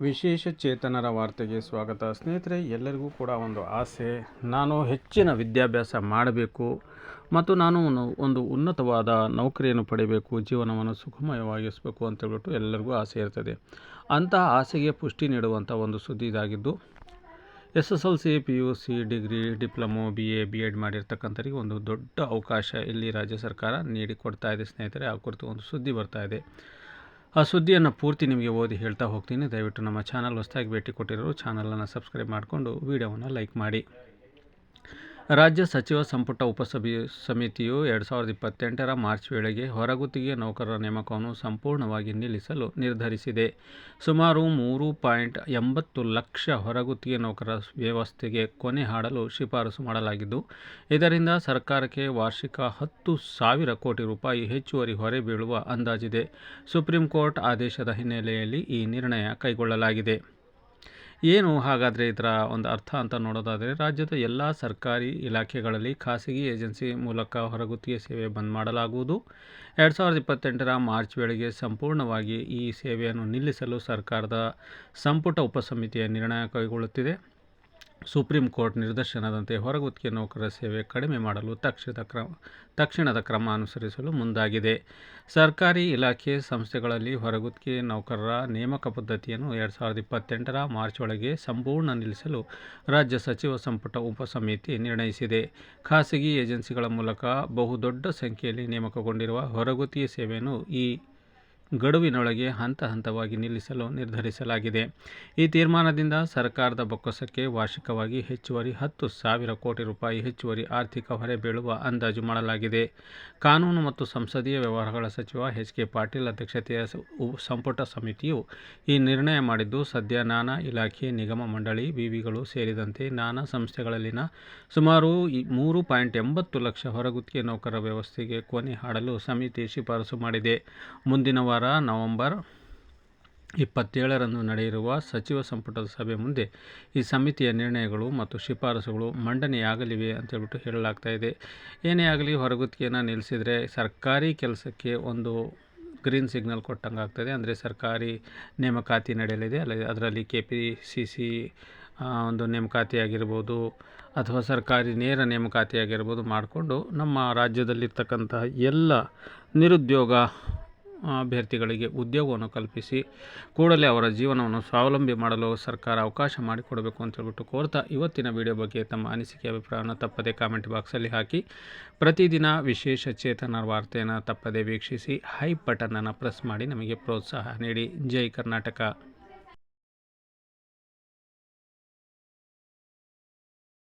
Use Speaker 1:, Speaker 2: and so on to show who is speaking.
Speaker 1: ವಿಶೇಷ ಚೇತನರ ವಾರ್ತೆಗೆ ಸ್ವಾಗತ. ಸ್ನೇಹಿತರೆ, ಎಲ್ಲರಿಗೂ ಕೂಡ ಒಂದು ಆಸೆ. ನಾನು ಹೆಚ್ಚಿನ ವಿದ್ಯಾಭ್ಯಾಸ ಮಾಡಬೇಕು ಮತ್ತು ನಾನು ಒಂದು- ಉನ್ನತವಾದ ನೌಕರಿಯನ್ನು ಪಡೆಯಬೇಕು, ಜೀವನವನ್ನು ಸುಖಮಯವಾಗಿಸಬೇಕು ಅಂತೇಳ್ಬಿಟ್ಟು ಎಲ್ಲರಿಗೂ ಆಸೆ ಇರ್ತದೆ. ಅಂತಹ ಆಸೆಗೆ ಪುಷ್ಟಿ ನೀಡುವಂಥ ಒಂದು ಸುದ್ದಿ ಇದಾಗಿದ್ದು, S S L C, P U C, degree, diploma, B A, B Ed ಮಾಡಿರ್ತಕ್ಕಂಥವ್ರಿಗೆ ಒಂದು ದೊಡ್ಡ ಅವಕಾಶ ಇಲ್ಲಿ ರಾಜ್ಯ ಸರ್ಕಾರ ನೀಡಿಕೊಡ್ತಾ ಇದೆ ಸ್ನೇಹಿತರೆ. ಆ ಕುರಿತು ಒಂದು ಸುದ್ದಿ ಬರ್ತಾ ಇದೆ. ಆ ಸುದ್ದಿಯನ್ನು ಪೂರ್ತಿ ನಿಮಗೆ ಓದಿ ಹೇಳ್ತಾ ಹೋಗ್ತೀನಿ. ದಯವಿಟ್ಟು ನಮ್ಮ ಚಾನಲ್ ಹೊಸದಾಗಿ ಭೇಟಿ ಕೊಟ್ಟಿರೋರು ಚಾನಲನ್ನು ಸಬ್ಸ್ಕ್ರೈಬ್ ಮಾಡಿಕೊಂಡು ವೀಡಿಯೋವನ್ನು ಲೈಕ್ ಮಾಡಿ. ರಾಜ್ಯ ಸಚಿವ ಸಂಪುಟ ಉಪಸಭೆ ಸಮಿತಿಯು ಎರಡು ಸಾವಿರದ ಇಪ್ಪತ್ತೆಂಟರ ಮಾರ್ಚ್ ವೇಳೆಗೆ ಹೊರಗುತ್ತಿಗೆ ನೌಕರರ ನೇಮಕವನ್ನು ಸಂಪೂರ್ಣವಾಗಿ ನಿಲ್ಲಿಸಲು ನಿರ್ಧರಿಸಿದೆ. ಸುಮಾರು ಮೂರು ಪಾಯಿಂಟ್ ಎಂಬತ್ತು ಲಕ್ಷ ಹೊರಗುತ್ತಿಗೆ ನೌಕರರ ವ್ಯವಸ್ಥೆಗೆ ಕೊನೆ ಹಾಡಲು ಶಿಫಾರಸು ಮಾಡಲಾಗಿದ್ದು, ಇದರಿಂದ ಸರ್ಕಾರಕ್ಕೆ ವಾರ್ಷಿಕ ಹತ್ತು ಸಾವಿರ ಕೋಟಿ ರೂಪಾಯಿ ಹೆಚ್ಚುವರಿ ಹೊರೆ ಬೀಳುವ ಅಂದಾಜಿದೆ. ಸುಪ್ರೀಂ ಕೋರ್ಟ್ ಆದೇಶದ ಹಿನ್ನೆಲೆಯಲ್ಲಿ ಈ ನಿರ್ಣಯ ಕೈಗೊಳ್ಳಲಾಗಿದೆ. ಏನು ಹಾಗಾದರೆ ಇದರ ಒಂದು ಅರ್ಥ ಅಂತ ನೋಡೋದಾದರೆ, ರಾಜ್ಯದ ಎಲ್ಲ ಸರ್ಕಾರಿ ಇಲಾಖೆಗಳಲ್ಲಿ ಖಾಸಗಿ ಏಜೆನ್ಸಿ ಮೂಲಕ ಹೊರಗುತ್ತಿಗೆ ಸೇವೆ ಬಂದ್ ಮಾಡಲಾಗುವುದು. ಎರಡು ಸಾವಿರದ ಇಪ್ಪತ್ತೆಂಟರ ಮಾರ್ಚ್ ವೇಳೆಗೆ ಸಂಪೂರ್ಣವಾಗಿ ಈ ಸೇವೆಯನ್ನು ನಿಲ್ಲಿಸಲು ಸರ್ಕಾರದ ಸಂಪುಟ ಉಪಸಮಿತಿಯ ನಿರ್ಣಯ ಕೈಗೊಳ್ಳುತ್ತಿದೆ. ಸುಪ್ರೀಂ ಕೋರ್ಟ್ ನಿರ್ದೇಶನದಂತೆ ಹೊರಗುತ್ತಿಗೆ ನೌಕರರ ಸೇವೆ ಕಡಿಮೆ ಮಾಡಲು ತಕ್ಷಣದ ಕ್ರಮ ತಕ್ಷಣದ ಕ್ರಮ ಅನುಸರಿಸಲು ಮುಂದಾಗಿದೆ. ಸರ್ಕಾರಿ ಇಲಾಖೆ ಸಂಸ್ಥೆಗಳಲ್ಲಿ ಹೊರಗುತ್ತಿಗೆ ನೌಕರರ ನೇಮಕ ಪದ್ಧತಿಯನ್ನು ಎರಡು ಸಾವಿರದ ಇಪ್ಪತ್ತೆಂಟರ ಮಾರ್ಚ್ ಒಳಗೆ ಸಂಪೂರ್ಣ ನಿಲ್ಲಿಸಲು ರಾಜ್ಯ ಸಚಿವ ಸಂಪುಟ ಉಪಸಮಿತಿ ನಿರ್ಣಯಿಸಿದೆ. ಖಾಸಗಿ ಏಜೆನ್ಸಿಗಳ ಮೂಲಕ ಬಹುದೊಡ್ಡ ಸಂಖ್ಯೆಯಲ್ಲಿ ನೇಮಕಗೊಂಡಿರುವ ಹೊರಗುತ್ತಿಗೆ ಸೇವೆಯನ್ನು ಈ ಗಡುವಿನೊಳಗೆ ಹಂತ ಹಂತವಾಗಿ ನಿಲ್ಲಿಸಲು ನಿರ್ಧರಿಸಲಾಗಿದೆ. ಈ ತೀರ್ಮಾನದಿಂದ ಸರ್ಕಾರದ ಬೊಕ್ಕಸಕ್ಕೆ ವಾರ್ಷಿಕವಾಗಿ ಹೆಚ್ಚುವರಿ ಹತ್ತು ಸಾವಿರ ಕೋಟಿ ರೂಪಾಯಿ ಹೆಚ್ಚುವರಿ ಆರ್ಥಿಕ ಹೊರೆ ಬೀಳುವ ಅಂದಾಜು ಮಾಡಲಾಗಿದೆ. ಕಾನೂನು ಮತ್ತು ಸಂಸದೀಯ ವ್ಯವಹಾರಗಳ ಸಚಿವ ಎಚ್ ಕೆ ಪಾಟೀಲ್ ಅಧ್ಯಕ್ಷತೆಯ ಸಂಪುಟ ಸಮಿತಿಯು ಈ ನಿರ್ಣಯ ಮಾಡಿದ್ದು, ಸದ್ಯ ನಾನಾ ಇಲಾಖೆ ನಿಗಮ ಮಂಡಳಿ, ವಿವಿಗಳು ಸೇರಿದಂತೆ ನಾನಾ ಸಂಸ್ಥೆಗಳಲ್ಲಿನ ಸುಮಾರು ಮೂರು ಪಾಯಿಂಟ್ ಎಂಬತ್ತು ಲಕ್ಷ ಹೊರಗುತ್ತಿಗೆ ನೌಕರರ ವ್ಯವಸ್ಥೆಗೆ ಕೊನೆ ಹಾಡಲು ಸಮಿತಿ ಶಿಫಾರಸು ಮಾಡಿದೆ. ಮುಂದಿನ ವಾರ ನವೆಂಬರ್ ಇಪ್ಪತ್ತೇಳರಂದು ನಡೆಯಿರುವ ಸಚಿವ ಸಂಪುಟದ ಸಭೆ ಮುಂದೆ ಈ ಸಮಿತಿಯ ನಿರ್ಣಯಗಳು ಮತ್ತು ಶಿಫಾರಸುಗಳು ಮಂಡನೆಯಾಗಲಿವೆ ಅಂತೇಳ್ಬಿಟ್ಟು ಹೇಳಲಾಗ್ತಾ ಇದೆ. ಏನೇ ಆಗಲಿ ಹೊರಗುತ್ತಿಗೆಯನ್ನು ನಿಲ್ಲಿಸಿದರೆ ಸರ್ಕಾರಿ ಕೆಲಸಕ್ಕೆ ಒಂದು ಗ್ರೀನ್ ಸಿಗ್ನಲ್ ಕೊಟ್ಟಂಗೆ ಆಗ್ತದೆ. ಅಂದರೆ ಸರ್ಕಾರಿ ನೇಮಕಾತಿ ನಡೆಯಲಿದೆ. ಅಲ್ಲ ಅದರಲ್ಲಿ ಕೆ ಪಿ ಸಿ ಸಿ ಒಂದು ನೇಮಕಾತಿ ಆಗಿರ್ಬೋದು ಅಥವಾ ಸರ್ಕಾರಿ ನೇರ ನೇಮಕಾತಿ ಆಗಿರ್ಬೋದು ಮಾಡಿಕೊಂಡು ನಮ್ಮ ರಾಜ್ಯದಲ್ಲಿರ್ತಕ್ಕಂತಹ ಎಲ್ಲ ನಿರುದ್ಯೋಗ ಅಭ್ಯರ್ಥಿಗಳಿಗೆ ಉದ್ಯೋಗವನ್ನು ಕಲ್ಪಿಸಿ ಕೂಡಲೇ ಅವರ ಜೀವನವನ್ನು ಸ್ವಾವಲಂಬಿ ಮಾಡಲು ಸರ್ಕಾರ ಅವಕಾಶ ಮಾಡಿಕೊಡಬೇಕು ಅಂತ ಹೇಳ್ಬಿಟ್ಟು ಕೋರ್ತಾ ಇವತ್ತಿನ ವಿಡಿಯೋ ಬಗ್ಗೆ ತಮ್ಮ ಅನಿಸಿಕೆ, ಅಭಿಪ್ರಾಯವನ್ನು ತಪ್ಪದೇ ಕಾಮೆಂಟ್ ಬಾಕ್ಸಲ್ಲಿ ಹಾಕಿ. ಪ್ರತಿದಿನ ವಿಶೇಷ ಚೇತನ ವಾರ್ತೆಯನ್ನು ತಪ್ಪದೇ ವೀಕ್ಷಿಸಿ, ಹೈ ಬಟನನ್ನು ಪ್ರೆಸ್ ಮಾಡಿ ನಮಗೆ ಪ್ರೋತ್ಸಾಹ ನೀಡಿ. ಜೈ ಕರ್ನಾಟಕ.